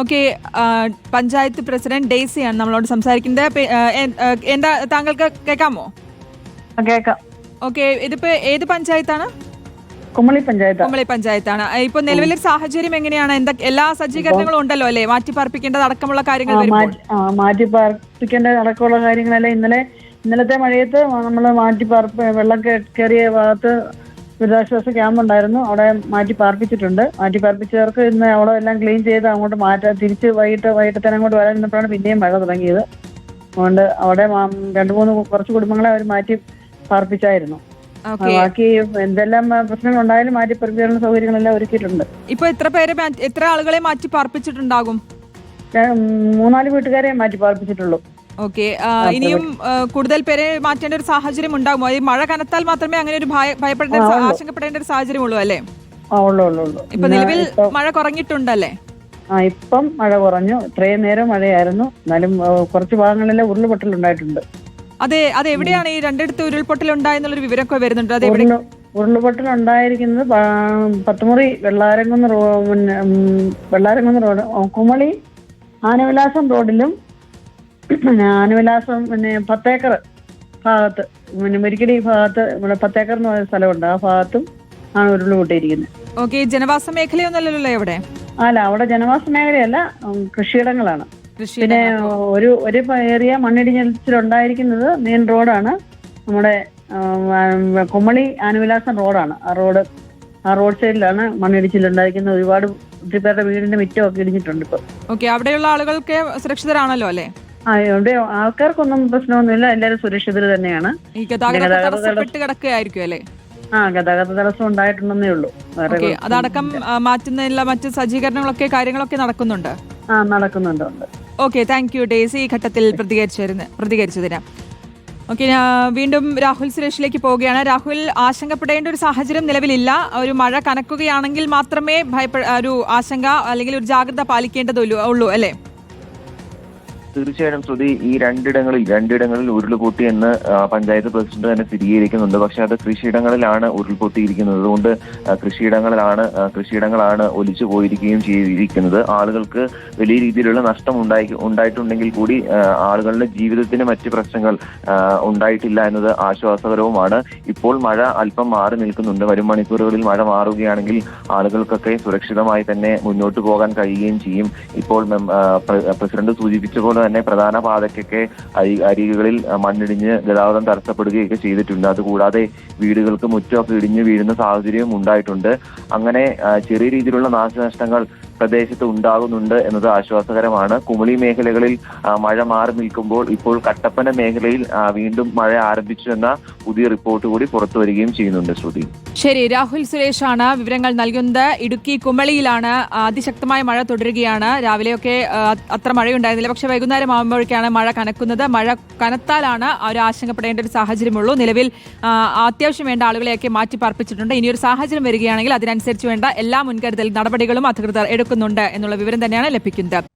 Okay panchayat president ഡേസിയാണ് നമ്മളോട് സംസാരിക്കുന്നത്. എന്താ താങ്കൾക്ക് കേൾക്കാമോ? ഓക്കെ ഇതിപ്പോ ഏത് പഞ്ചായത്താണ്? കുമളി പഞ്ചായത്ത്. കുമളി പഞ്ചായത്താണ്. ഇപ്പൊ നിലവിലെ സാഹചര്യം എങ്ങനെയാണ്? എന്താ എല്ലാ സജ്ജീകരണങ്ങളും ഉണ്ടല്ലോ അല്ലേ? മാറ്റി പാർപ്പിക്കേണ്ടത് അടക്കമുള്ള കാര്യങ്ങൾ മാറ്റി പാർപ്പിക്കേണ്ട അടക്കമുള്ള കാര്യങ്ങളല്ലേ? ഇന്നലെ ഇന്നലത്തെ മഴയത്ത് നമ്മൾ മാറ്റി പാർപ്പ് വെള്ളം കയറിയ ഭാഗത്ത് ദുരിതാശ്വാസ ക്യാമ്പ് ഉണ്ടായിരുന്നു. അവിടെ മാറ്റി പാർപ്പിച്ചിട്ടുണ്ട്. മാറ്റി പാർപ്പിച്ചവർക്ക് ഇന്ന് അവിടെ എല്ലാം ക്ലീൻ ചെയ്ത് അങ്ങോട്ട് മാറ്റാൻ തിരിച്ച് വൈകിട്ട് വൈകിട്ട് തന്നെ അങ്ങോട്ട് വരാൻ നിന്നപ്പോഴാണ് പിന്നെയും മഴ തുടങ്ങിയത്. അതുകൊണ്ട് അവിടെ രണ്ടു മൂന്ന് കുറച്ച് കുടുംബങ്ങളെ അവർ മാറ്റി പാർപ്പിച്ചായിരുന്നു. ബാക്കി എന്തെല്ലാം പ്രശ്നങ്ങൾ ഉണ്ടായാലും മാറ്റി പരിചരണ സൗകര്യങ്ങളെല്ലാം ഒരുക്കിയിട്ടുണ്ട്. ഇപ്പൊ എത്ര പേരെ എത്ര ആളുകളെ മാറ്റി പാർപ്പിച്ചിട്ടുണ്ടാകും? മൂന്നാൽ വീട്ടുകാരെ മാറ്റി പാർപ്പിച്ചിട്ടുള്ളൂ. ഓക്കെ ഇനിയും കൂടുതൽ പേരെ മാറ്റേണ്ട ഒരു സാഹചര്യം ഉണ്ടാകുമോ? ഈ മഴ കനത്താൽ മാത്രമേ അങ്ങനെ ഒരു ഭയപ്പെടേണ്ട ആശങ്കപ്പെടേണ്ട ഒരു സാഹചര്യം ഉള്ളൂ അല്ലേ ഇപ്പൊ നിലവിൽ മഴ കുറഞ്ഞിട്ടുണ്ടല്ലേ? ആ ഇപ്പം മഴ കുറഞ്ഞു. ഇത്രയും നേരം മഴയായിരുന്നു. എന്നാലും കുറച്ച് ഭാഗങ്ങളിലെ ഉരുളുപൊട്ടലുണ്ടായിട്ടുണ്ട് അതെ അത് എവിടെയാണ് ഈ രണ്ടിടത്ത് ഉരുൾപൊട്ടൽ ഉണ്ടായെന്നുള്ളൊരു വിവരമൊക്കെ വരുന്നുണ്ട്. അത് എവിടെ? ഉരുൾപൊട്ടൽ ഉണ്ടായിരിക്കുന്നത് പത്തുമുറി വെള്ളാരംകുന്ന് റോ പിന്നെ, വെള്ളാരംകുന്ന് റോഡ് കുമളി ആനവിലാസം റോഡിലും ആനവിലാസം പിന്നെ പത്തേക്കർ ഭാഗത്ത്. പിന്നെ മുരിക്കടി ഭാഗത്ത് നമ്മുടെ പത്തേക്കർ എന്ന് പറയുന്ന സ്ഥലമുണ്ട്. ആ ഭാഗത്തും ആണ് ഉരുൾ പൊട്ടിയിരിക്കുന്നത് ഓക്കെ ജനവാസ മേഖലയൊന്നുമല്ലല്ലോ എവിടെ അല്ല അവിടെ ജനവാസ മേഖലയല്ല കൃഷിയിടങ്ങളാണ്. പിന്നെ ഒരു ഒരു ഏരിയ മണ്ണിടിഞ്ഞിലുണ്ടായിരിക്കുന്നത് മെയിൻ റോഡാണ്. നമ്മുടെ കുമ്മളി കുമളി ആനുവിലാസം റോഡാണ്. ആ റോഡ് ആ റോഡ് സൈഡിലാണ് മണ്ണിടിച്ചിലുണ്ടായിരിക്കുന്നത്. ഒരുപാട് ഒത്തിരി പേരുടെ വീടിന്റെ മിറ്റമൊക്കെ ഇടിഞ്ഞിട്ടുണ്ട് ഇപ്പൊ. ഓക്കെ അവിടെയുള്ള ആളുകൾക്ക് സുരക്ഷിതരാണല്ലോ അല്ലേ? ആ ഇവിടെ ആൾക്കാർക്കൊന്നും പ്രശ്നമൊന്നുമില്ല. എല്ലാവരും സുരക്ഷിതർ തന്നെയാണ്. ഈ ഗതാഗതം ഗതാഗത തടസ്സപ്പെട്ട് കിടക്കുകയായിരിക്കും അല്ലേ? ആ ഗതാഗത തടസ്സം ഉണ്ടായിട്ടുണ്ടെന്നേ ഉള്ളൂ. വേറെ ഓക്കെ. അതടക്കം ആ, മാറ്റുന്നതിനുള്ള മറ്റ് സജ്ജീകരണങ്ങളൊക്കെ കാര്യങ്ങളൊക്കെ നടക്കുന്നുണ്ട്? ആ നടക്കുന്നുണ്ട് ഓക്കെ താങ്ക് യു ഡേസി. ഈ ഘട്ടത്തിൽ പ്രതികരിച്ചിരുന്നു പ്രതികരിച്ചതിന്. ഓക്കെ വീണ്ടും രാഹുൽ സുരേഷിലേക്ക് പോവുകയാണ്. രാഹുൽ ആശങ്കപ്പെടേണ്ട ഒരു സാഹചര്യം നിലവിലില്ല. ഒരു മഴ കനക്കുകയാണെങ്കിൽ മാത്രമേ ഭയപ്പെ ഒരു ആശങ്ക അല്ലെങ്കിൽ ഒരു ജാഗ്രത പാലിക്കേണ്ടതുള്ളൂ ഉള്ളൂ അല്ലേ? തീർച്ചയായും ശ്രുതി ഈ രണ്ടിടങ്ങളിൽ രണ്ടിടങ്ങളിൽ ഉരുൾപൊട്ടി എന്ന് പഞ്ചായത്ത് പ്രസിഡന്റ് തന്നെ സ്ഥിരീകരിക്കുന്നുണ്ട്. പക്ഷെ അത് കൃഷിയിടങ്ങളിലാണ് ഉരുൾപൊട്ടിയിരിക്കുന്നത്. അതുകൊണ്ട് കൃഷിയിടങ്ങളിലാണ് കൃഷിയിടങ്ങളാണ് ഒലിച്ചു പോയിരിക്കുകയും ചെയ്തിരിക്കുന്നത്. ആളുകൾക്ക് വലിയ രീതിയിലുള്ള നഷ്ടം ഉണ്ടായി ഉണ്ടായിട്ടുണ്ടെങ്കിൽ കൂടി ആളുകളുടെ ജീവിതത്തിന് മറ്റ് പ്രശ്നങ്ങൾ ഉണ്ടായിട്ടില്ല എന്നത് ആശ്വാസകരവുമാണ്. ഇപ്പോൾ മഴ അല്പം മാറി നിൽക്കുന്നുണ്ട്. വരും മണിക്കൂറുകളിൽ മഴ മാറുകയാണെങ്കിൽ ആളുകൾക്കൊക്കെ സുരക്ഷിതമായി തന്നെ മുന്നോട്ട് പോകാൻ കഴിയുകയും ചെയ്യും. ഇപ്പോൾ പ്രസിഡന്റ് സൂചിപ്പിച്ച പോലെ തന്നെ പ്രധാന പാതയ്ക്കൊക്കെ അരി- അരികുകളിൽ മണ്ണിടിഞ്ഞ് ഗതാഗതം തടസ്സപ്പെടുകയൊക്കെ ചെയ്തിട്ടുണ്ട്. അതുകൂടാതെ വീടുകൾക്ക് മുറ്റമൊക്കെ ഇടിഞ്ഞ് വീഴുന്ന സാഹചര്യവും ഉണ്ടായിട്ടുണ്ട്. അങ്ങനെ ചെറിയ രീതിയിലുള്ള നാശനഷ്ടങ്ങൾ പ്രദേശത്ത് ഉണ്ടാകുന്നുണ്ട് എന്നത് ആശ്വാസകരമാണ്. കുമളി മേഖലകളിൽ മഴ മാറി നിൽക്കുമ്പോൾ ഇപ്പോൾ കട്ടപ്പന മേഖലയിൽ വീണ്ടും മഴ ആരംഭിച്ചു എന്ന പുതിയ റിപ്പോർട്ട് കൂടി പുറത്തു വരികയും ചെയ്യുന്നുണ്ട് ശ്രുതി. ശരി രാഹുൽ സുരേഷ് ആണ് വിവരങ്ങൾ നൽകുന്നത്. ഇടുക്കി കുമളിയിലാണ് അതിശക്തമായ മഴ തുടരുകയാണ്. രാവിലെയൊക്കെ അത്ര മഴയുണ്ടായിരുന്നില്ല. പക്ഷെ വൈകുന്നേരം ആകുമ്പോഴേക്കാണ് മഴ കനക്കുന്നത്. മഴ കനത്താലാണ് ഒരു ആശങ്കപ്പെടേണ്ട ഒരു സാഹചര്യമുള്ളൂ. നിലവിൽ അത്യാവശ്യം വേണ്ട ആളുകളെയൊക്കെ മാറ്റി പാർപ്പിച്ചിട്ടുണ്ട് ഇനിയൊരു സാഹചര്യം വരികയാണെങ്കിൽ അതിനനുസരിച്ച് വേണ്ട എല്ലാ മുൻകരുതൽ നടപടികളും അധികൃതർ എടുക്കുന്നുണ്ട് എന്നുള്ള വിവരം തന്നെയാണ് ലഭിക്കുന്നത്.